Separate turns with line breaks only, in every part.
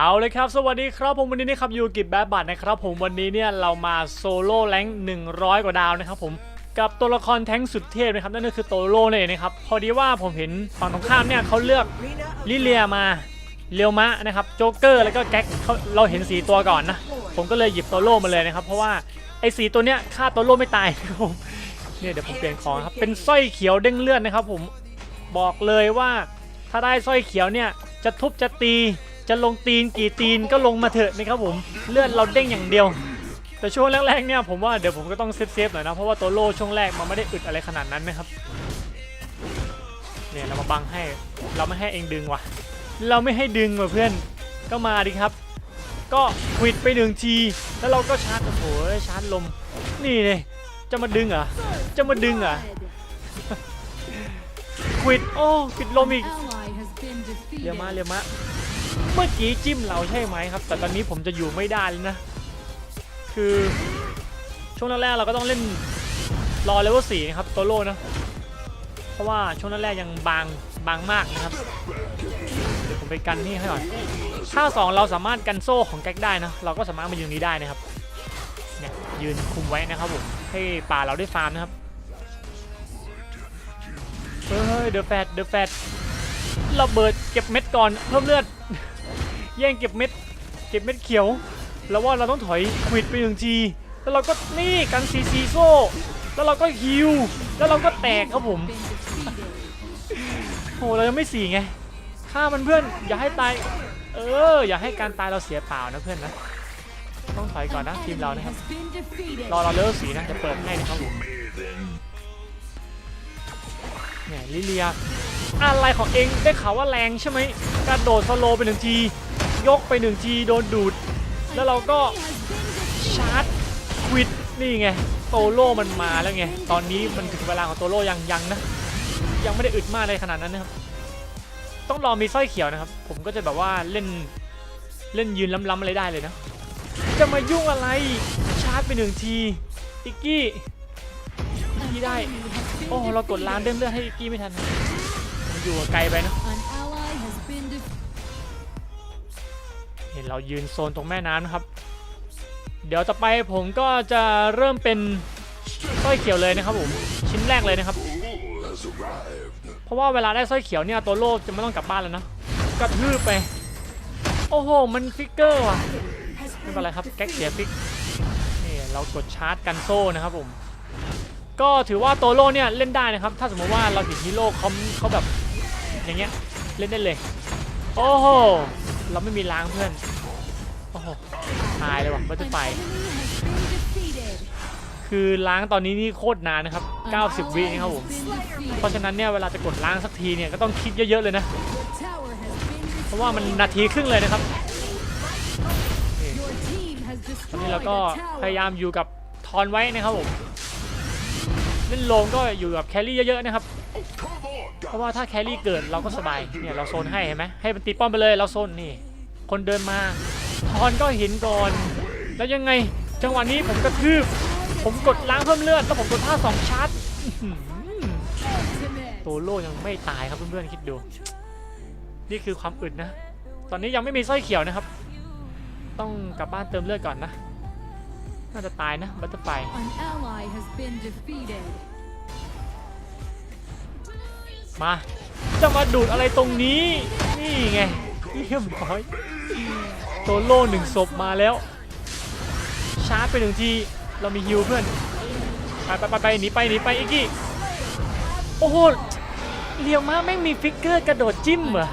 เอาเลยครับ สวัสดีครับผมวันนี้นะครับยูกิบแบบบัตนะครับผมวันนี้เนี่ยเรามาโซโล่แรงค์100กว่าดาวนะครับผมกับตัวละครแท้งสุดเทพนะครับนั่นก็คือโตโร่นั่นเองนะครับพอดีว่าผมเห็นฝั่งตรงข้ามเนี่ยเขาเลือกลิเลียมาเรียวมะนะครับโจ๊กเกอร์แล้วก็แก๊กเเราเห็นสีตัวก่อนนะผมก็เลยหยิบโตโร่มาเลยนะครับเพราะว่าไอ้สีตัวเนี้ยฆ่าโตโร่ไม่ตายนะครับผมเนี่ยเดี๋ยวผมเปลี่ยนของครับเป็นสร้อยเขียวเด้งเลือดนะครับผมบอกเลยว่าถ้าได้สร้อยเขียวเนี่ยจะทุบจะตี จะลงตีนกี่ตีนก็ลงมาเถอะนะครับผมเลือดเราเด้งอย่างเดียว แต่ช่วงแรกๆเนี่ยผมว่าเดี๋ยวผมก็ต้องเซฟๆหน่อยนะเพราะว่าตัวโล่ช่วงแรกมันไม่ได้อึดอะไรขนาดนั้นนะครับเนี่ยเรามาบังให้เราไม่ให้เองดึงว่ะ เราไม่ให้ดึงว่ะเพื่อนก็มาดิครับ ก็ควิดไปหนึ่งทีแล้วเราก็ชาร์จโอ้โหชาร์จลมนี่เลยจะมาดึงเหรอจะมาดึงเหรอควิดโอ้ควิดลมอีกเรียมาเรียมา เมื่อกี้จิ้มเราใช่ไหมครับ แต่ตอนนี้ผมจะอยู่ไม่ได้เลยนะ คือช่วงแรกๆเราก็ต้องเล่นรอเลเวลสี่นะครับโตโร่นะ เพราะว่าช่วงแรกๆยังบางบางมากนะครับเดี๋ยวผมไปกันนี่ให้ก่อนถ้าสองเราสามารถกันโซ่ของแก๊กได้นะ เราก็สามารถมายืนนี้ได้นะครับเนี่ยยืนคุมไว้นะครับผมให้ป่าเราได้ฟาร์มนะครับเฮ้ยเดอะแฟดเดอะแฟดระเบิดเก็บเม็ดก่อนเพิ่มเลือด แย่งเก็บเม็ด เก็บเม็ดเขียว แล้วว่าเราต้องถอยควิดไปหนึ่งทีแล้วเราก็นี่กันซีซีโซ่แล้วเราก็ฮิวแล้วเราก็แตกครับผมโหเรายังไม่สี่ไงฆ่ามันเพื่อนอย่าให้ตายเอออย่าให้การตายเราเสียเปล่านะเพื่อนนะต้องถอยก่อนนะทีมเรานะครับรอเราเลิกสีนะจะเปิดให้นะครับผมเนี่ยลิเลียอะไรของเองได้ข่าวว่าแรงใช่ไหมกระโดดสโลไปหนึ่งที ยกไปหนึ่งทีโดนดูด แล้วเราก็ชาร์จควิดนี่ไงโตโร่มันมาแล้วไง ตอนนี้มันถึงเวลาของโตโร่ยังยังนะ ยังไม่ได้อึดมากเลยขนาดนั้นนะครับ ต้องรอมีสร้อยเขียวนะครับ ผมก็จะแบบว่าเล่นเล่นยืนล้ำๆอะไรได้เลยนะ จะมายุ่งอะไรชาร์จไปหนึ่งทีอิกกี้อิกกี้ได้ โอ้เรากดล้านเลื่อนเลือดให้อิกกี้ไม่ทันมันอยู่ไกลไปนะ ห็นเรายืนโซนตรงแม่น้ำนะครับ เดี๋ยวต่อไปผมก็จะเริ่มเป็นสร้อยเขียวเลยนะครับผมชิ้นแรกเลยนะครับ เพราะว่าเวลาได้สร้อยเขียวเนี่ยตัวโลจะไม่ต้องกลับบ้านแล้วนะกระทืบไป โอ้โห มันฟิกเกอร์ว่ะไม่เป็นไรครับแก๊กเสียฟิกนี่เรากดชาร์จกันโซ่นะครับผมก็ถือว่าโตโร่เนี่ยเล่นได้นะครับ ถ้าสมมติว่าเราเห็นฮีโร่เขาเขาแบบอย่างเงี้ยเล่นได้เลย โอ้โห เราไม่มีล้างเพื่อน โอ้โหตายเลยว่ะบัตเตอร์ไฟคือล้างตอนนี้นี่โคตรนานนะครับ 90 วินะครับผม เพราะฉะนั้นเนี่ยเวลาจะกดล้างสักทีเนี่ยก็ต้องคิดเยอะๆเลยนะ เพราะว่ามันนาทีครึ่งเลยนะครับตอนนี้เราก็พยายามอยู่กับทอนไว้นะครับผม เล่นโลงก็อยู่กับแครี่เยอะๆนะครับ เพราะว่าถ้าแครี่เกิดเราก็สบาย เนี่ยเราโซนให้เห็นไหมให้มันตีป้อมไปเลยเราโซนนี่ คนเดินมา ทอนก็เห็นก่อน แล้วยังไงจังหวะนี้ผมกระทืบ ผมกดล้างเพิ่มเลือดแล้วผมกดท่าสองชาร์จอื้อหือโตโร่ยังไม่ตายครับเพื่อนๆคิดดู นี่คือความอึดนะ ตอนนี้ยังไม่มีสร้อยเขียวนะครับ ต้องกลับบ้านเติมเลือดก่อนนะน่าจะตายนะบัตเตอร์ไฟมา จะมาดูดอะไรตรงนี้ นี่ไงเรียบร้อย โตโล่หนึ่งศพมาแล้ว ชาร์จไปหนึ่งที เรามีฮิวเพื่อน ไปไปไปไปหนีไปหนีไปอีกกี้ โอ้โหเลียวมาไม่งมีฟิกเกอร์กระโดดจิ้มเหรอ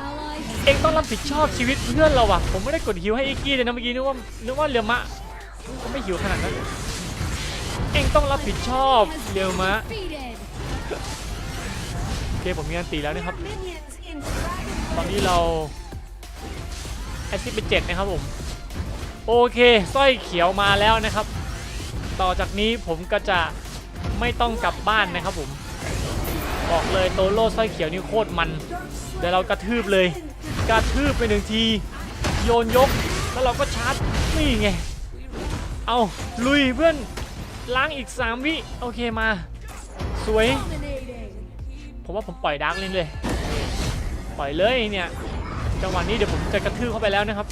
เองต้องรับผิดชอบชีวิตเพื่อนเราวะผมไม่ได้กดฮิวให้อีกกี้เลยนะเมื่อกี้นึกว่านึกว่าเลียวมะก็ไม่หิวขนาดนั้น เองต้องรับผิดชอบเลียวมะโอเคผมมีอันตีแล้วนะครับ ตอนนี้เรา แอซิดเป็นเจ็ดนะครับผม โอเคสร้อยเขียวมาแล้วนะครับ ต่อจากนี้ผมก็จะไม่ต้องกลับบ้านนะครับผม บอกเลยโตโร่สร้อยเขียวนี่โคตรมัน เดี๋ยวเรากระทืบเลยกระทืบไปหนึ่งที โยนยกแล้วเราก็ชาร์จนี่ไง เอาลุยเพื่อนล้างอีก 3 วิโอเคมา สวย ผมว่าผมปล่อยดาร์กเล่นเลย ปล่อยเลยเนี่ย จังหวะนี้เดี๋ยวผมจะกระทืบเข้าไปแล้วนะครับ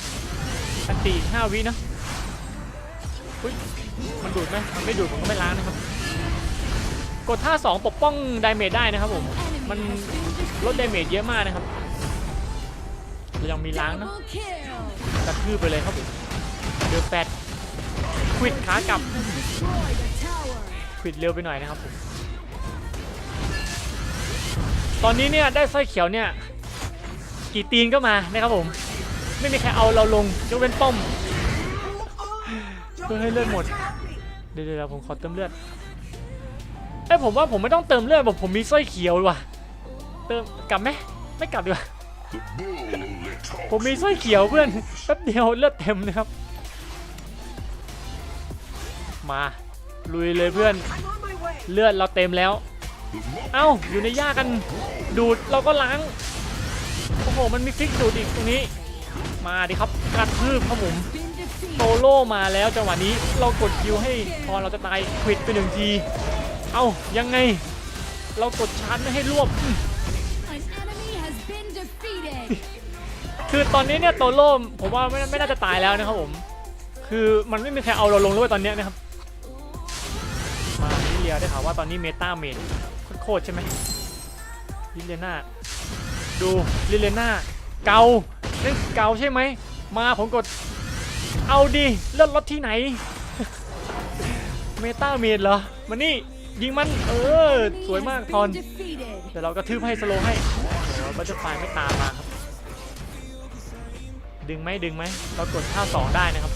อันตีห้าวินะอุ้ยมันดูดไหมมันไม่ดูดผมก็ไม่ล้างนะครับ กดท่า 2 ปกป้องดาเมจได้นะครับผม มันลดดาเมจเยอะมากนะครับเรายังมีล้างนะกระทืบไปเลยครับผมเดือแฟดควิดขากลับควิดเร็วไปหน่อยนะครับผมตอนนี้เนี่ยได้สร้อยเขียวเนี่ย กี่ตีนก็มานะครับผม ไม่มีใครเอาเราลงยกเว้นป้อมเพื่อให้เลือดหมด เดี๋ยวเดี๋ยวผมขอเติมเลือดเอ้ผมว่าผมไม่ต้องเติมเลือดผมผมมีสร้อยเขียวดีกว่าเติมกลับไหมไม่กลับดีกว่าผมมีสร้อยเขียวเพื่อนแป๊บเดียวเลือดเต็มนะครับ มาลุยเลยเพื่อน เลือดเราเต็มแล้ว เอ้าอยู่ในหญ้ากันดูดเราก็ล้าง โอ้โหมันมีฟิกดูดอีกตรงนี้ มาดิครับกระทืบครับผม
Been defeated.
โตโล่มาแล้วจังหวะนี้เรากดคิวให้พอเราจะตายควิดไปหนึ่งที เอ้ายังไง เรากดชาร์จไม่ให้รวบอืม
An enemy has been defeated.
คือตอนนี้เนี่ยโตโล่ผมว่าไม่ไม่น่าจะตายแล้วนะครับผม คือมันไม่มีใครเอาเราลงเลยตอนเนี้ยนะครับ มาลิเลียได้ข่าวว่าตอนนี้เมตาเมนโคตรๆใช่ไหมลิเลียนา ดูลิเลียนาเกาเล่นเกาใช่ไหม มาผมกด เอาดิเลือดรถที่ไหน เมตาเมนเหรอ มานี่ ยิงมัน เออ สวยมากทอน เดี๋ยวเรากระทืบให้สโลให้โอ้บัตเตอร์ไฟไม่ตามมาครับ ดึงไหมดึงไหม เรากดท่าสองได้นะครับ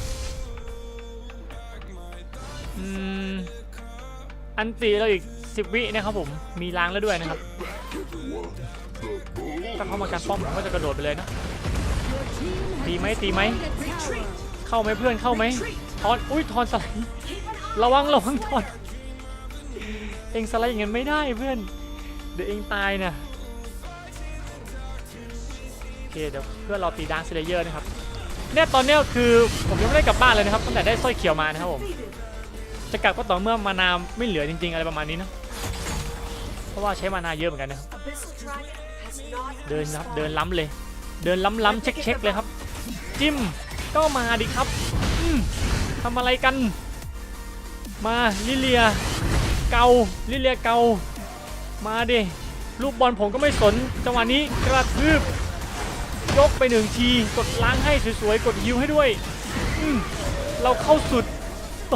อืมอันตีเราอีก 10 วินะครับผม มีล้างแล้วด้วยนะครับ ถ้าเข้ามาการป้อมผมก็จะกระโดดไปเลยนะ
Your team has
ตีไหมตีไหม
destroyed a tower.
เข้าไหมเพื่อนเข้าไหมทอน อุ้ยทอนสไลด์ระวังระวังทอน เองสไลด์อย่างนั้นไม่ได้เพื่อน เดี๋ยวเองตายนะโอเคเดี๋ยวเพื่อนเราตีดาร์คสเลเยอร์นะครับ เนี่ยตอนเนี้ยคือผมยังไม่ได้กลับบ้านเลยนะครับตั้งแต่ได้สร้อยเขียวมานะครับผม จะกลับก็ต่อเมื่อมานาไม่เหลือจริง ๆ อะไรประมาณนี้นะ เพราะว่าใช้มานาเยอะเหมือนกันนะครับ เดินนะครับเดินล้ำเลย เดินล้ำล้ำๆเช็คเช็คๆเลยครับ จิ้มก็มาดิครับอืมทำอะไรกัน มาลิเลีย เกาลิเลียเกา มาดิลูกบอลผมก็ไม่สนจังหวะนี้กระทืบยกไปหนึ่งทีกดล้างให้สวยๆกดฮิวให้ด้วยอืมเราเข้าสุด โต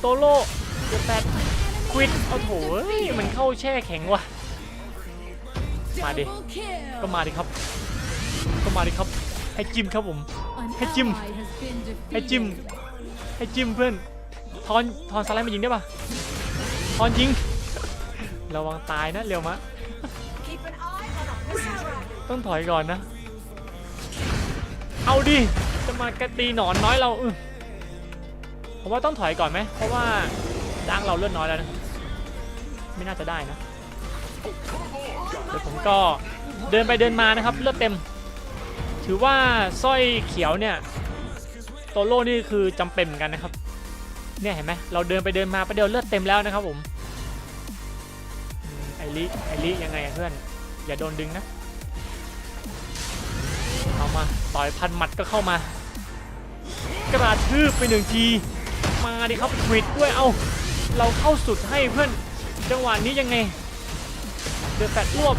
โตโล่เดอะแปดควิดเอาโถเอ้ยมันเข้าแช่แข็งว่ะ มาดิ
Double kill.
ก็มาดิครับ ก็มาดิครับ ให้จิ้มครับผม
An
Hey, Jim.
ally has been
ให้จิ้ม
defeated.
ให้จิ้มเพื่อน ทอน ทอนสไลด์มายิงได้ปะทอนยิง ระวังตายนะเร็วมะ ต้องถอยก่อนนะ เอาดิ จะมากระตีหนอนน้อยเราอื้อผมว่าต้องถอยก่อนไหม เพราะว่าดังเราเลือดน้อยแล้วนะครับไม่น่าจะได้นะ เดี๋ยวผมก็เดินไปเดินมานะครับเลือดเต็ม ถือว่าสร้อยเขียวเนี่ยโตโร่นี่คือจำเป็นเหมือนกันนะครับ เนี่ยเห็นไหมเราเดินไปเดินมาประเดี๋ยวเลือดเต็มแล้วนะครับผมไอริไอริยังไงเพื่อนอย่าโดนดึงนะเอามาต่อยพันหมัดก็เข้ามากระทืบไปหนึ่งทีมาดิครับวิดด้วยเอาเราเข้าสุดให้เพื่อนจังหวะนี้ยังไง เดือดแปดรวบ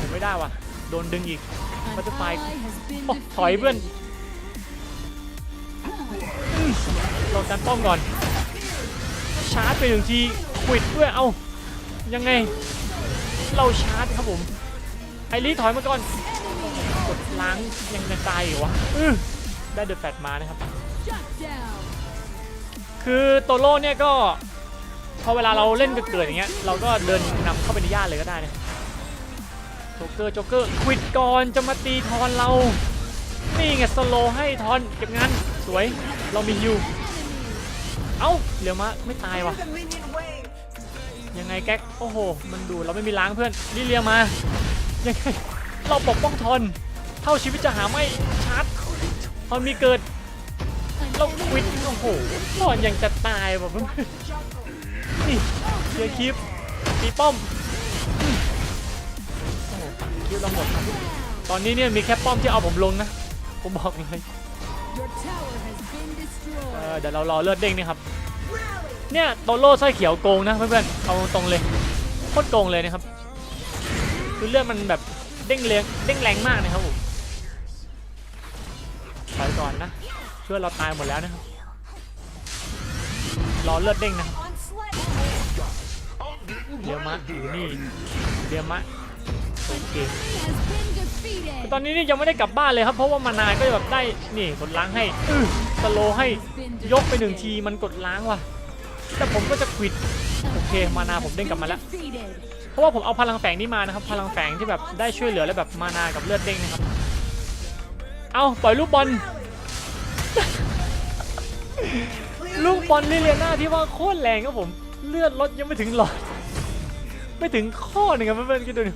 ผมไม่ได้ว่ะ โดนดึงอีก
An
Butterfly.
ally has been
โอ้ถอยเพื่อน
defeated.
อืมเราการป้อมก่อน ชาร์จไปหนึ่งทีควิดด้วยเอายังไง เราชาร์จครับผม ไอรีถอยมาก่อน กดล้างยังจะตายอยู่วะได้เดอะแฟตมานะครับ คือโตโร่เนี่ยก็ พอเวลาเราเล่นเกิดๆอย่างเงี้ยเราก็เดินนำเข้าไปในย่านเลยก็ได้นะโจ๊กเกอร์โจ๊กเกอร์ควิดก่อนจะมาตีทอนเรา นี่ไงสโลให้ทอนเก็บงานสวยเรามีฮิวเอ้าเร็วมะไม่ตายวะยังไงแก๊กโอ้โห มันดูเราไม่มีล้างเพื่อนนี่เรียมายังไงเราปกป้องทอนเท่าชีวิตจะหาไม่ชาร์จทอนมีเกิดเราควิดโอ้โหทอนยังจะตายว่ะเพื่อน เสียคลิปตีป้อมอืมโอ้โหคลิปเราหมดครับตอนนี้เนี่ยมีแค่ป้อมที่เอาผมลงนะ ผมบอกเลยเเดี๋ยวเรารอเลือดเด้งนี่ครับ เนี่ยโตโร่สร้เขียวโกงนะเพื่อนๆเอาตรงเลยโคตรโกงเลยนะครับ คือเลือดมันแบบเด้งแรงเด้งแรงมากนะครับผมไปก่อนนะเพื่อเราตายหมดแล้วนะครับรอเลือดเด้งนะครับ เดี๋ยวมะอยู่นี่เดี๋ยวมะโอเค
Has been defeated.
ตอนนี้นี่ยังไม่ได้กลับบ้านเลยครับ เพราะว่ามานานก็จะแบบได้นี่กดล้างให้อื้อสโลว์ให้ยกไปหนึ่งทีมันกดล้างว่ะ แต่ผมก็จะควิดโอเคมานาผมเด้งกลับมาแล้ว
Defeated.
เพราะว่าผมเอาพลังแฝงนี่มานะครับ พลังแฝงที่แบบได้ช่วยเหลือและแบบมานากับเลือดเด้งนะครับเอาปล่อยลูกบอลลูกบอลลิเลียนาที่ว่าโคตรแรงครับผม เลือดลดยังไม่ถึงหลอด ไม่ถึงข้อหนึ่งครับเพื่อนๆคิดดูดิ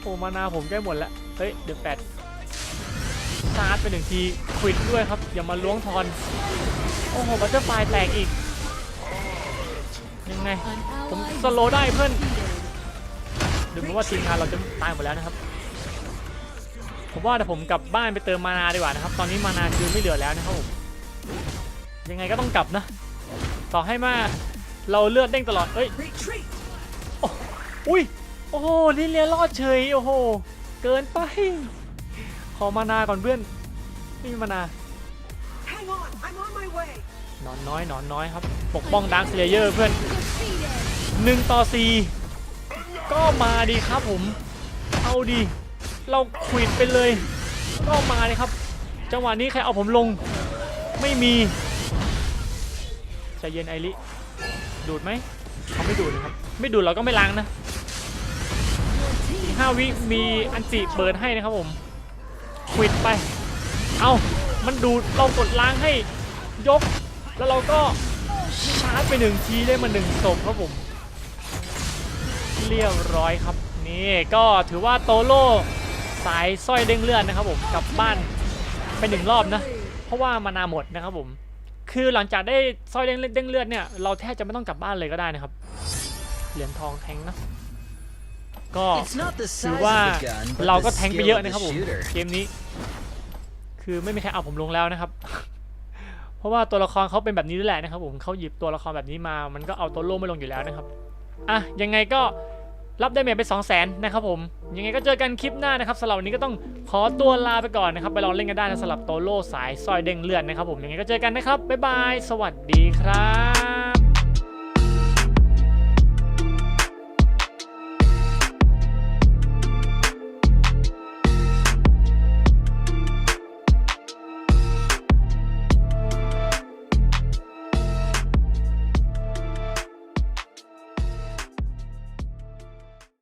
โอ้มานาผมใกล้หมดแล้วเฮ้ยเดี๋ยวแปดชาร์จไปหนึ่งทีควิดด้วยครับ อย่ามาล้วงทอน โอ้โหบัตเตอร์ไฟแตกอีก ยังไง ผมสโลว์ได้เพื่อนดูเหมือนว่าทีมงานเราจะตายหมดแล้วนะครับ ผมว่าเดี๋ยวผมกลับบ้านไปเติมมานาดีกว่านะครับ ตอนนี้มานาคือไม่เหลือแล้วนะครับยังไงก็ต้องกลับนะ ต่อให้มาเราเลือดเด้งตลอด เอ้ย อุ้ย โอ้โหลิเลียรอดเฉย โอ้โห เกินไป ขอมานาก่อนเพื่อนไม่มีมานาหนอนน้อยหนอนน้อยครับ ปกป้องดังเซเลเยอร์เพื่อนหนึ่งต่อสี่ก็มาดีครับผม เอาดี เราควิดไปเลย ก็มาเลยครับ จังหวะนี้ใครเอาผมลง ไม่มีใจเย็นไอริดูดไหมเขาไม่ดูดนะครับ ไม่ดูดเราก็ไม่ล้างนะ ห้าวิมีอันติเปิดให้นะครับผมควิดไป เอามันดูดเรากดล้างให้ยก แล้วเราก็ชาร์จไปหนึ่งทีได้มาหนึ่งศพครับผม เรียบร้อยครับ นี่ก็ถือว่าโตโร่สายสร้อยเด้งเลือดนะครับผมกลับบ้านไปหนึ่งรอบนะ เพราะว่ามานาหมดนะครับผม คือหลังจากได้สร้อยเด้งเลือดเนี่ยเราแทบจะไม่ต้องกลับบ้านเลยก็ได้นะครับ เหรียญทองแทงนะ ก็
It's not the
ถือ
size
ว่า
of the gun, but
เรา
the
ก็แทงไป
skill
เยอะ
of
นะ
the
ครับผม
shooter.
เกมนี้ คือไม่มีใครเอาผมลงแล้วนะครับ เพราะว่าตัวละครเขาเป็นแบบนี้ด้วยแหละนะครับผมเขาหยิบตัวละครแบบนี้มา มันก็เอาตัวโล่ไม่ลงอยู่แล้วนะครับอะยังไงก็รับได้เมจไป2 0 0 0 0 0นะครับผม ยังไงก็เจอกันคลิปหน้านะครับสำหรับวันนี้ก็ต้องขอตัวลาไปก่อนนะครับ ไปลองเล่นกันได้นะสำหรับโตโล่สายสร้อยเด้งเลือดนะครับผม ยังไงก็เจอกันนะครับ บ๊ายบาย สวัสดีครับ